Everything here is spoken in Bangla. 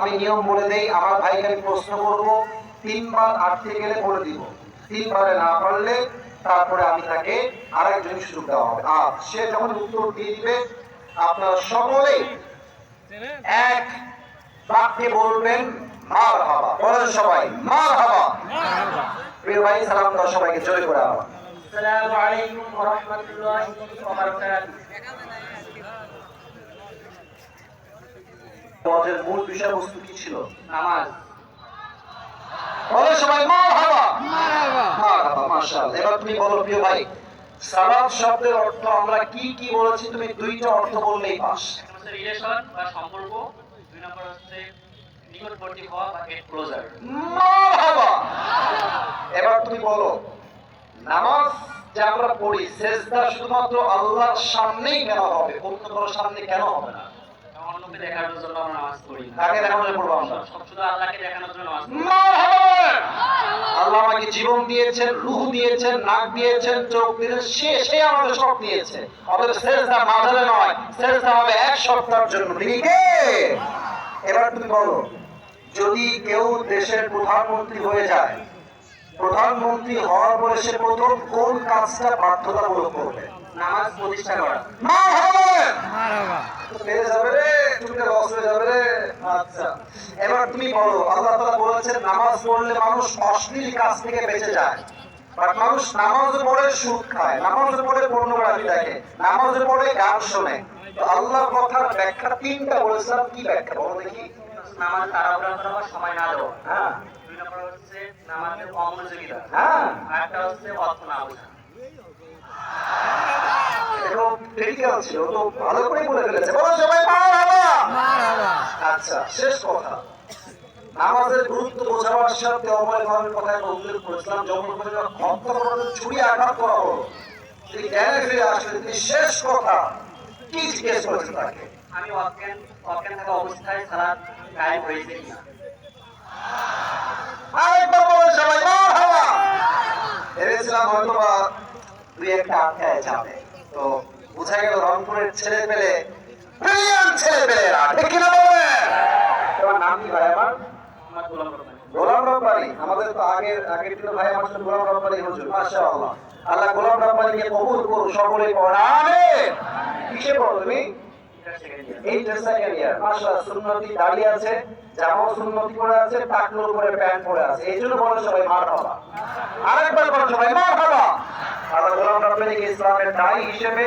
আমি নিয়ম বলে দেই, আমার ভাইকে আমি প্রশ্ন করব, তিনবার আটকে গেলে করে দিব। তিনবারে না পারলে, তারপরে আমি তাকে আরেকজন সুযোগ দেওয়া হবে। আর সে যখন উত্তর দিয়ে দিবে, আপনারা সকলে এক বাক্যে বলবেন, মার হাবা। বলেন সবাই, মার হাবা। প্রিয় ভাই, সালাম দাও সবাইকে জয় করে আবার আসসালামু আলাইকুম ওয়া রাহমাতুল্লাহি ওয়া বারাকাতুহু। তোমাদের মূল বিষয়বস্তু কি ছিল? নামাজ। বলে সবাই মাশাআল্লাহ। এবার তুমি বলো প্রিয় ভাই সালাত শব্দের অর্থ আমরা কি কি বলেছি? তুমি দুইটা অর্থ বললেই পাস। রিলেশন বা সম্পর্ক দুই নম্বর হচ্ছে নিকটবর্তী হওয়া বা গেট ক্লোজার মার এবার তুমি বলো নামাজ যে আমরা পড়ি সেজদা শুধুমাত্র আল্লাহর সামনেই কেন হবে? অন্য কারও সামনে কেন হবে না? অন্যকে দেখানোর জন্য আমরা নামাজ পড়ি। কাকে দেখানোর জন্য পড়ব আমরা? শুধু আল্লাহকে দেখানোর জন্য নামাজ পড়ি। মার হাবা আল্লাহ আমাকে জীবন দিয়েছেন রূহ দিয়েছেন নাক দিয়েছেন চোখ দিয়েছেন সে সে আমাদের সব দিয়েছে। সেজদা মাঝারে নয় সেজদা হবে এক সপ্তাহের জন্য। এবার তুমি বলো যদি কেউ দেশের প্রধানমন্ত্রী হয়ে যায় প্রধানমন্ত্রী হওয়ার পরে সে প্রথম কোন কাজটা বাধ্যতামূলক করবে? নামাজ প্রতিষ্ঠা করা। পেরে যাবে লস হয়ে যাবে রে। আচ্ছা। এবার তুমি বলো আল্লাহ তাআলা বলেছেন নামাজ পড়লে মানুষ অশ্লীল কাজ থেকে বেঁচে যায়। বাট মানুষ নামাজ পড়ে সুদ খায় নামাজ পড়ে পর্নোগ্রাফি দেখে নামাজ পড়ে গান শোনে। তো আল্লাহর কথার ব্যাখ্যা তিনটা বলেছিলাম কি ব্যাখ্যা? বলো দেখি। নামাজ তাড়াহুড়া করা সময় না দেওয়া। হ্যাঁ। দুই নম্বর হচ্ছে নামাজের অমনোযোগিতা। হ্যাঁ। একটা হচ্ছে অর্থ না বোঝা। এরকম ক্রিটিক্যাল ছিল তো ভালো করে বলে ফেলেছে। বলো সবাই মারহাবা আচ্ছা শেষ কথা। নামাজের গুরুত্ব বোঝাবার সাথে অময় ভাবের কথা উল্লেখ করেছিলাম যখন করে ছুরি আঘাত করা হলো। তিনি জ্ঞানে ফিরে আসলেন তিনি শেষ কথা কি জিজ্ঞেস করেছেন তাকে? আমি অজ্ঞান অজ্ঞান থাকা অবস্থায় সালাদ গায়েব হয়েছে কিনা? আরেকবার বলে সবাই মারহাবা ভেবেছিলাম হয়তো বা দুই একটা আটকায় যাবে। তো বোঝা গেল রংপুরের ছেলে পেলে ব্রিলিয়ান্ট ছেলে পেলেরা ঠিক তোমার নাম কি ভাই আমার? গোলাম রব্বানি। আমাদের তো আগের আগের দিন ভাই আমার সাথে গোলাম রব্বানি হুজুর মাশাআল্লাহ। আল্লাহ গোলাম রব্বানিকে কবুল করুন সকলে পড়ুন আমিন। কিসে পড়ো তুমি? উপরে প্যান্ট পরে আছে। এই জন্য সবাই ইসলামের দায়ী হিসেবে